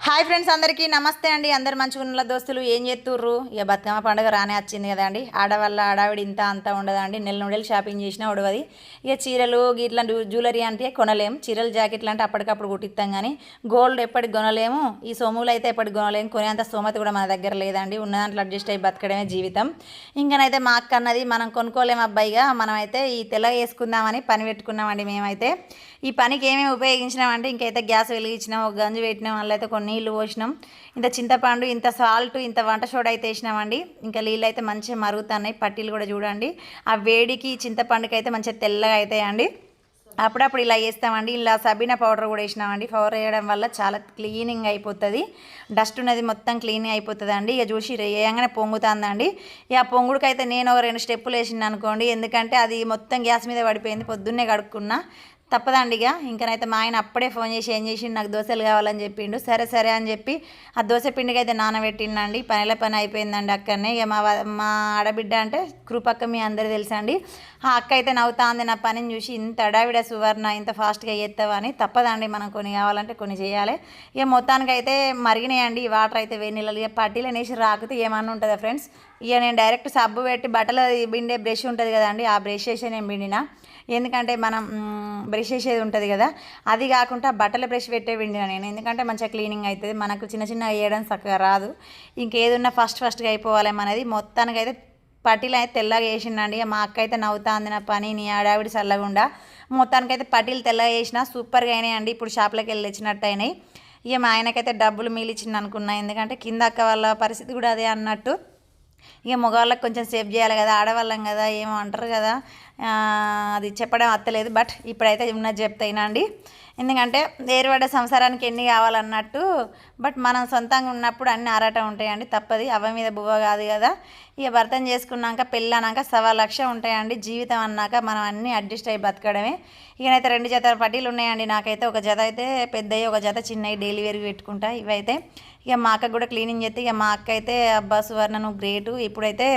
Hi friends అందరికీ నమస్తే అండి. అందరు మంచిగా ఉన్న దోస్తులు ఏం చేస్తుర్రు? ఇక బతుకమ్మ పండుగ రానే వచ్చింది కదండి ఆడవాళ్ళ ఆడావిడి ఇంత అంతా ఉండదండి నెల నుండేలు షాపింగ్ చేసినా ఉడవది. ఇక చీరలు గిట్ల జ్యువెలరీ అంటే కొనలేము. చీరలు జాకెట్లు అంటే అప్పటికప్పుడు కుట్టిస్తాం కానీ గోల్డ్ ఎప్పటికి కొనలేము. ఈ సొమ్ములు అయితే ఎప్పటికి కొనలేము. కొనేంత సోమతి కూడా మన దగ్గర లేదండి. ఉన్న దాంట్లో అడ్జస్ట్ అయ్యి బతకడమే జీవితం. ఇంకనైతే మా అక్క అన్నది మనం కొనుక్కోలేము అబ్బాయిగా మనమైతే ఈ తెల్ల వేసుకుందామని పని పెట్టుకున్నామండి మేమైతే. ఈ పనికి ఏమేమి ఉపయోగించినామంటే ఇంకైతే గ్యాస్ వెలిగించినాం ఒక గంజు పెట్టినాం మళ్ళీ అయితే కొన్ని నీళ్ళు పోసినాం. ఇంత చింతపండు ఇంత సాల్ట్ ఇంత వంట సోడా అయితే వేసినామండి. ఇంకా నీళ్ళు అయితే మంచిగా మరుగుతున్నాయి. పట్టీలు కూడా చూడండి. ఆ వేడికి చింతపండుకి అయితే మంచిగా తెల్లగా అవుతాయండి. అప్పుడప్పుడు ఇలా వేస్తామండి. ఇలా సబీనా పౌడర్ కూడా వేసినామండి. పౌడర్ వేయడం వల్ల చాలా క్లీనింగ్ అయిపోతుంది. డస్ట్ ఉన్నది మొత్తం క్లీనింగ్ అయిపోతుంది అండి ఇక చూసి వేయంగానే పొంగుతుందండి. ఇక పొంగుడికి నేను ఒక రెండు స్టెప్పులు వేసిన అనుకోండి. ఎందుకంటే అది మొత్తం గ్యాస్ మీద పడిపోయింది. పొద్దున్నే కడుక్కున్నా. తప్పదండి ఇక ఇంకనైతే మా ఆయన అప్పుడే ఫోన్ చేసి ఏం చేసి నాకు దోశలు కావాలని చెప్పిండు. సరే సరే అని చెప్పి ఆ దోశ పిండికి అయితే నానబెట్టిండండి. పనిల పని అయిపోయిందండి అక్కడనే. ఇక మా మా ఆడబిడ్డ అంటే కృపక్క మీ అందరూ తెలుసండి. ఆ అక్క అయితే నవ్వుతాంది నా పనిని చూసి ఇంత అడావిడ సువర్ణ ఇంత ఫాస్ట్గా చేస్తావా అని. తప్పదండి మనం కొన్ని కావాలంటే కొన్ని చేయాలి. ఇక మొత్తానికి అయితే మరిగినాయండి. ఈ వాటర్ అయితే వేడి నీళ్ళు ఇక పట్టీలు అనేసి రాకితే ఏమన్నా ఉంటుందా ఫ్రెండ్స్? ఇక నేను డైరెక్ట్ సబ్బు పెట్టి బట్టలు బిండే బ్రష్ ఉంటుంది కదండి ఆ బ్రష్ చేసి నేను పిండినా. ఎందుకంటే మనం బ్రష్ చేసేది ఉంటుంది కదా. అది కాకుండా బట్టల బ్రష్ పెట్టే విండిన నేను. ఎందుకంటే మంచిగా క్లీనింగ్ అవుతుంది మనకు చిన్న చిన్న వేయడం చక్కగా రాదు. ఇంకేదున్నా ఫస్ట్ ఫస్ట్గా అయిపోవాలేమనేది మొత్తానికి అయితే పట్టీలు అయితే తెల్లగా వేసిండండి ఇక మా అక్క అయితే నవ్వుతాంది నా పని నీ ఆడావిడి చల్లగుండా. మొత్తానికి అయితే పట్టీలు తెల్లగా వేసిన సూపర్గా అయినాయండి. ఇప్పుడు షాప్లోకి వెళ్ళి తెచ్చినట్టు అయినాయి ఇక మా ఆయనకైతే డబ్బులు మిగిలిచ్చింది అనుకున్నా. ఎందుకంటే కింద అక్క వాళ్ళ పరిస్థితి కూడా అదే అన్నట్టు. ఇక మగవాళ్ళకి కొంచెం సేఫ్ చేయాలి కదా. ఆడవాళ్ళం కదా. ఏమో అంటారు కదా. అది చెప్పడం అత్తలేదు బట్ ఇప్పుడైతే ఉన్నది చెప్తాయినా అండి. ఎందుకంటే ఏరువాడ సంసారానికి ఎన్ని కావాలన్నట్టు బట్ మనం సొంతంగా ఉన్నప్పుడు అన్ని ఆరాటం ఉంటాయండి తప్పది. అవ్వ మీద బువ్వ కాదు కదా. ఇక భర్తం చేసుకున్నాక పెళ్ళన్నాక సవా లక్ష ఉంటాయండి. జీవితం అన్నాక మనం అన్నీ అడ్జస్ట్ అయ్యి బతకడమే. ఇకనైతే రెండు జత పట్టీలు ఉన్నాయండి. నాకైతే ఒక జత అయితే పెద్దవి ఒక జత చిన్నవి డైలీ వేర్కి పెట్టుకుంటా ఇవైతే. ఇక మా అక్క కూడా క్లీనింగ్ చేస్తే ఇక మా అక్క అయితే అబ్బా సువర్ణ నువ్వు గ్రేటు. ఇప్పుడైతే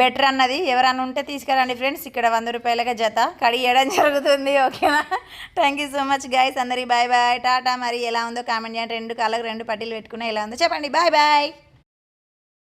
బెటర్ అన్నది. ఎవరన్నా ఉంటే తీసుకురండి ఫ్రెండ్స్. ఇక్కడ వంద రూపాయలకే జత. కడిగేయడం జరుగుతుంది ఓకేనా? Thank you so much guys అందరి బాయ్ బాయ్ టాటా మరి ఎలా ఉందో కామెంట్ చేయండి. రెండు కాళ్ళకు రెండు పట్టీలు పెట్టుకున్నా ఎలా ఉందో చెప్పండి. Bye bye